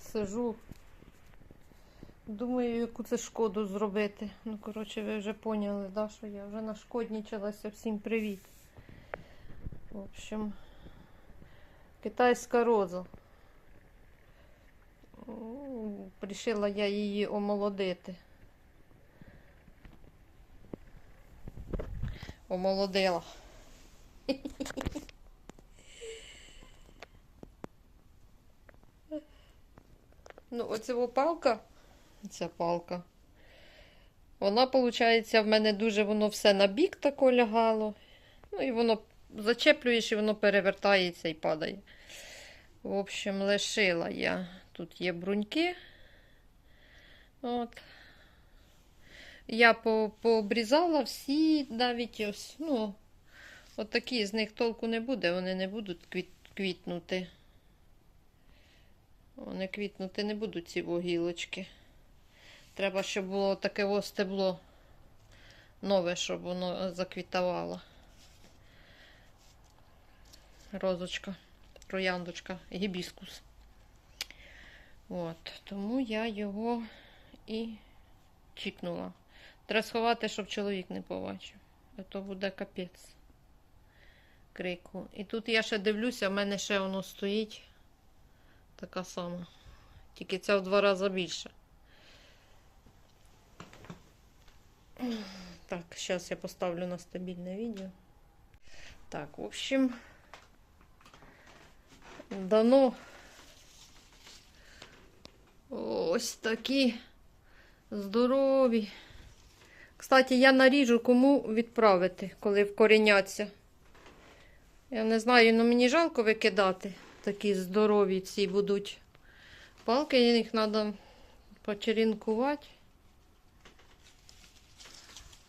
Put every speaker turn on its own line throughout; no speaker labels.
Сижу. Думаю, яку це шкоду зробити. Ну, коротше, ви вже поняли, да, що я вже нашкоднічалася. Всім привіт. В общем, китайська роза. Рішила я її омолодити. Омолодила. Ну, оця палка, ця палка. Вона, виходить, в мене дуже воно все на бік тако лягало. Ну, і воно зачеплюєш, і воно перевертається і падає. В общем, лишила я. Тут є бруньки. От. Я по- пообрізала всі, навіть ось, ну, от з них толку не буде, вони не будуть квіт, квітнути. Вони квітнути не будуть ці вугілочки. Треба, щоб було таке стебло нове, щоб воно заквітувало. Розочка, трояндочка, гібіскус. От, тому я його і чікнула. Треба сховати, щоб чоловік не побачив. А то буде капець крику. І тут я ще дивлюся, в мене ще воно стоїть. Така сама. Тільки ця в два рази більше. Так, зараз я поставлю на стабільне відео. Так, в общем, дано ось такі здорові. Кстати, я наріжу, кому відправити, коли вкореняться. Я не знаю, ну мені жалко викидати. Такі здорові ці будуть палки, їх треба почерінкувати.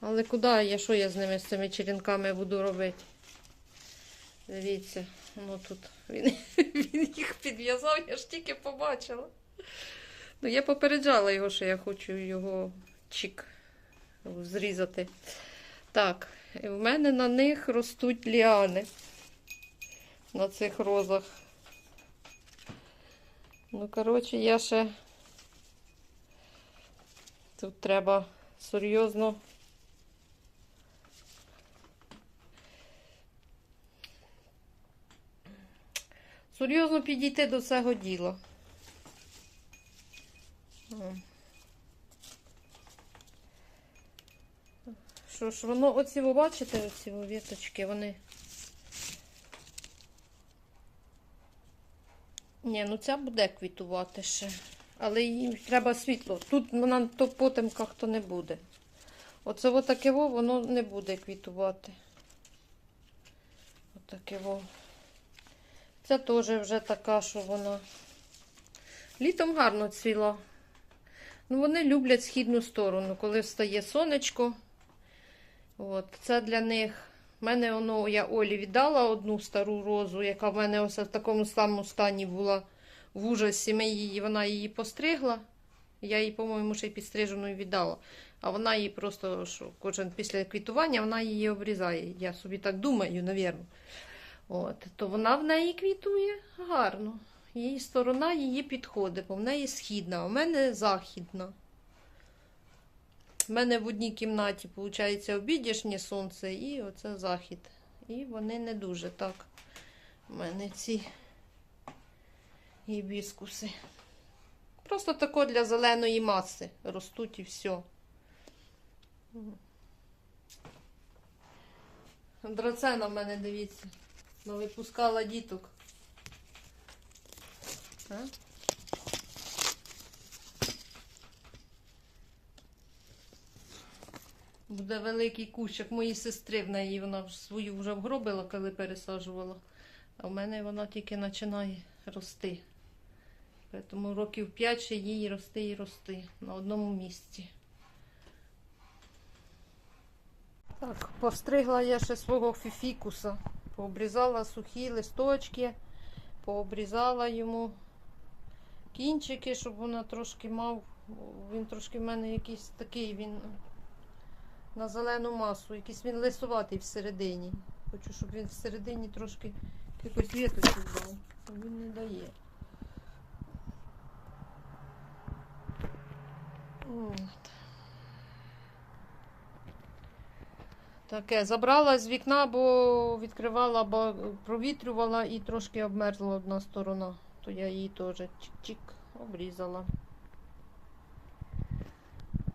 Але куди я, що я з ними з цими черенками буду робити? Дивіться, ну тут він, він їх підв'язав, я ж тільки побачила. Ну, я попереджала його, що я хочу його чік зрізати. Так, і в мене на них ростуть ліани. На цих розах. Ну, коротше, я ще тут треба серйозно. Серйозно підійти до цього діла. Що ж, воно, оці ви бачите, оці віточки, вони. Ні, ну ця буде квітувати ще. Але їй треба світло. Тут на то потемках то не буде. Оце отаке во, воно не буде квітувати. Отаке во. Ця теж вже така, що вона літом гарно цвіла. Ну, вони люблять східну сторону, коли встає сонечко. От, це для них. У мене воно, я Олі віддала одну стару розу, яка в мене ось в такому самому стані була в ужасі. Ми її, вона її постригла. Я її, по-моєму, ще й підстриженою віддала. А вона її просто, що кожен після квітування вона її обрізає. Я собі так думаю, навірно. От, то вона в неї квітує гарно. Її сторона її підходить, бо в неї східна, а в мене західна. У мене в одній кімнаті, виходить, обідішнє сонце і оце захід. І вони не дуже так. У мене ці гібіскуси. Просто тако для зеленої маси ростуть і все. Драцена в мене, дивіться, випускала діток. А? Буде великий кущик моїй сестри в неї. Вона свою вже вгробила, коли пересаджувала. А в мене вона тільки починає рости. Тому років 5 ще їй рости і рости на одному місці. Так, постригла я ще свого фіфікуса. Пообрізала сухі листочки, пообрізала йому кінчики, щоб вона трошки мав. Він трошки в мене якийсь такий, він на зелену масу. Якийсь він лисуватий всередині. Хочу, щоб він всередині трошки якось віточку дав. Він не дає. От. Таке, забрала з вікна, бо відкривала, бо провітрювала і трошки обмерзла одна сторона, то я її теж чик-чик обрізала.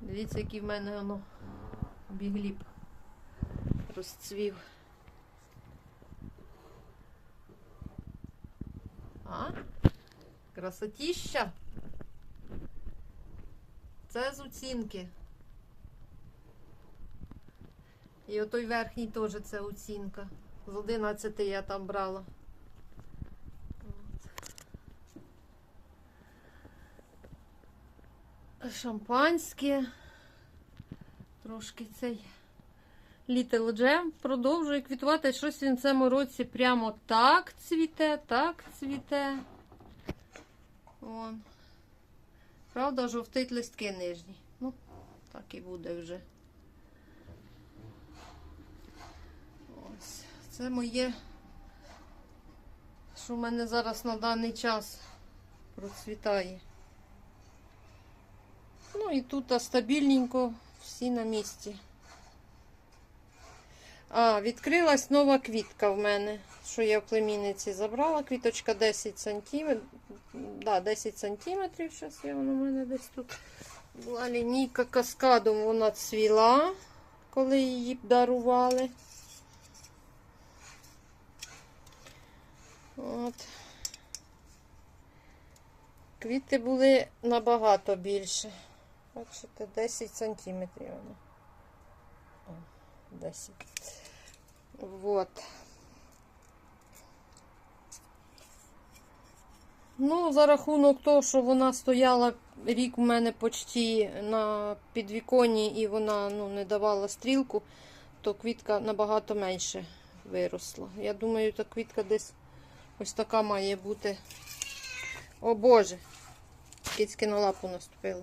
Дивіться, які в мене воно бігліб розцвів. А? Красотіща. Це з оцінки. І отой верхній теж це оцінка. З 11 я там брала. Шампанське. Трошки цей Little Jam продовжує квітувати. Щось він в цьому році прямо так цвіте, так цвіте. Вон. Правда, жовтить листки нижні. Ну, так і буде вже. Ось. Це моє, що в мене зараз на даний час процвітає. Ну і тут стабільненько всі на місці. А, відкрилась нова квітка в мене, що я в племінниці забрала. Квіточка 10 сантиметрів. Да, 10 сантиметрів. Зараз я вона в мене десь тут. Була лінійка каскадом, вона цвіла, коли її дарували. От. Квіти були набагато більше. Бачите, 10 сантиметрів вона. О, 10. Вот. Ну, за рахунок того, що вона стояла рік у мене почти на підвіконні і вона ну, не давала стрілку, то квітка набагато менше виросла. Я думаю, та квітка десь ось така має бути. О Боже! Кицьки на лапу наступила.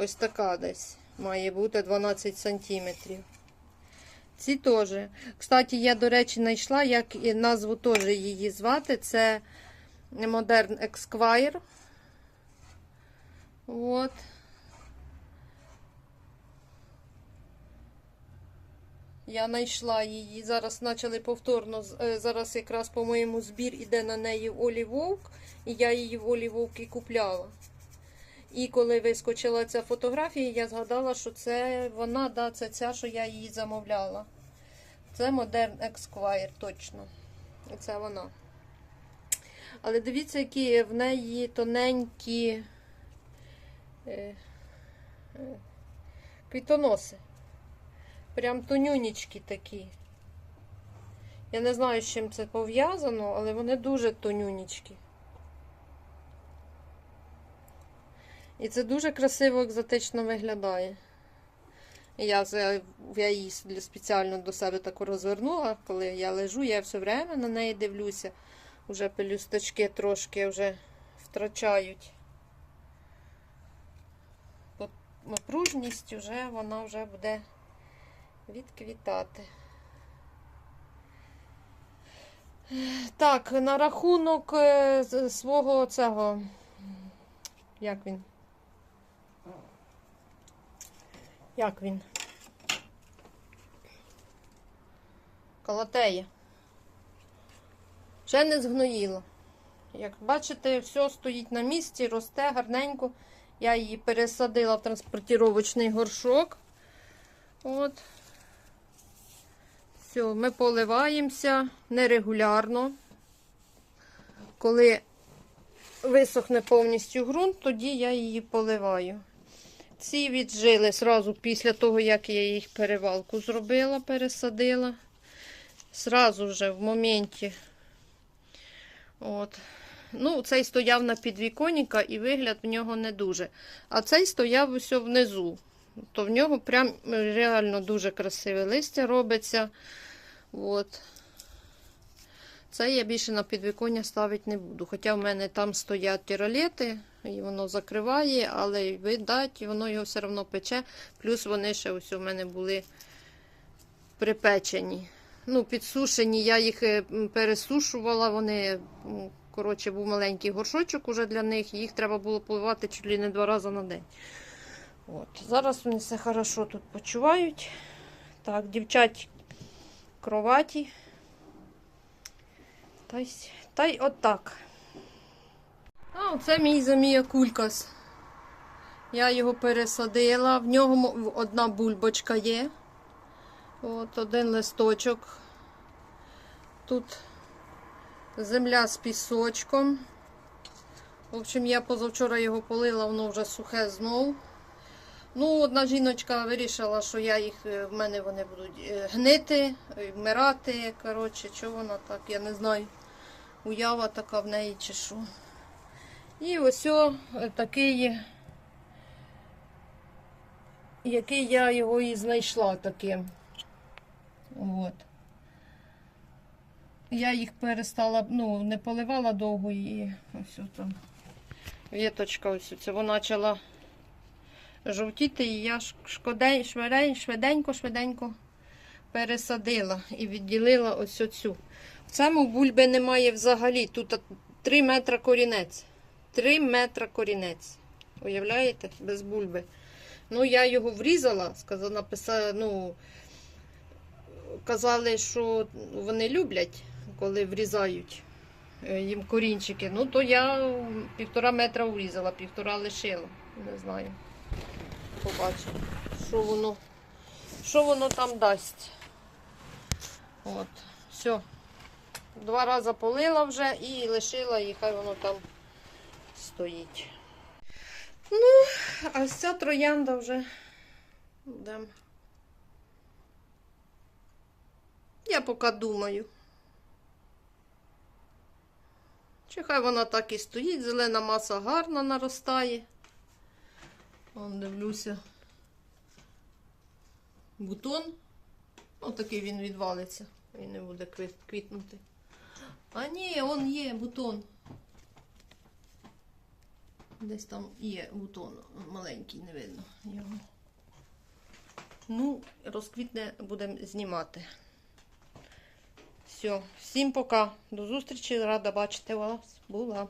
Ось така десь має бути 12 сантиметрів. Ці теж. Кстати, я, до речі, знайшла, як і назву теж її звати. Це Modern Esquire. От. Я знайшла її. Зараз почали повторно. е, Зараз якраз, по-моєму, збір іде на неї Олі Вовк. І я її в Олі Вовк і купляла. І коли вискочила ця фотографія, я згадала, що це вона, да, це ця, що я її замовляла. Це Modern Esquire, точно. Це вона. Але дивіться, які в неї тоненькі е, е, квітоноси. Прям тонюнічки такі. Я не знаю, з чим це пов'язано, але вони дуже тонюнічки. І це дуже красиво, екзотично виглядає. Я, я її спеціально до себе таку розвернула, коли я лежу, я все время на неї дивлюся. Уже пелюсточки трошки вже втрачають. Напружність вже вона вже буде відквітати. Так, на рахунок е, свого цього. Як він? Як він? Колотеє. Ще не згноїло. Як бачите, все стоїть на місці, росте гарненько. Я її пересадила в транспортировочний горшок. От. Все, ми поливаємося нерегулярно. Коли висохне повністю ґрунт, тоді я її поливаю. Ці віджили зразу після того, як я їх перевалку зробила, пересадила. Зразу вже в моменті. От. Ну, цей стояв на підвіконніка і вигляд в нього не дуже. А цей стояв ось внизу. То в нього прям реально дуже красиве листя робиться. От. Це я більше на підвіконня ставити не буду. Хоча в мене там стоять тіролети, і воно закриває, але видать, воно його все одно пече. Плюс вони ще ось у мене були припечені. Ну, підсушені, я їх е, пересушувала, вони, коротше, був маленький горшочок уже для них, їх треба було поливати чуть ли не два рази на день. От. Зараз вони все хорошо тут почувають. Так, дівчать кроваті. Та й, та й отак. А, оце мій замія кулькас. Я його пересадила. В нього одна бульбочка є. От один листочок. Тут земля з пісочком. В общем, я позавчора його полила, воно вже сухе знов. Ну, одна жіночка вирішила, що я їх, е, в мене вони будуть е, гнити, вмирати. Коротше, що вона так, я не знаю. Уява така в неї чи що. І ось е, такий, який я його і знайшла таким. От. Я їх перестала, ну, не поливала довго і ось там. Віточка ось це. Вона почала жовтіти, і я шкодень, швиденько, швиденько пересадила і відділила ось оцю. В бульби немає взагалі. Тут 3 метра корінець. 3 метра корінець. Уявляєте? Без бульби. Ну, я його врізала, сказала, написала, ну, казали, що вони люблять, коли врізають е, їм корінчики. Ну, то я півтора метра врізала, півтора лишила. Не знаю. Побачимо, що воно, що воно там дасть. От, все. Два рази полила вже і лишила, і хай воно там стоїть. Ну, а ця троянда вже. Будем. Я поки думаю. Чи хай вона так і стоїть, зелена маса гарно наростає. Вон дивлюся. Бутон. Ну, такий він відвалиться. Він не буде квіт- квітнути. А ні, он є бутон. Десь там є бутон маленький, не видно його. Ну, розквітне будемо знімати. Все, всім пока. До зустрічі, рада бачити вас. Була.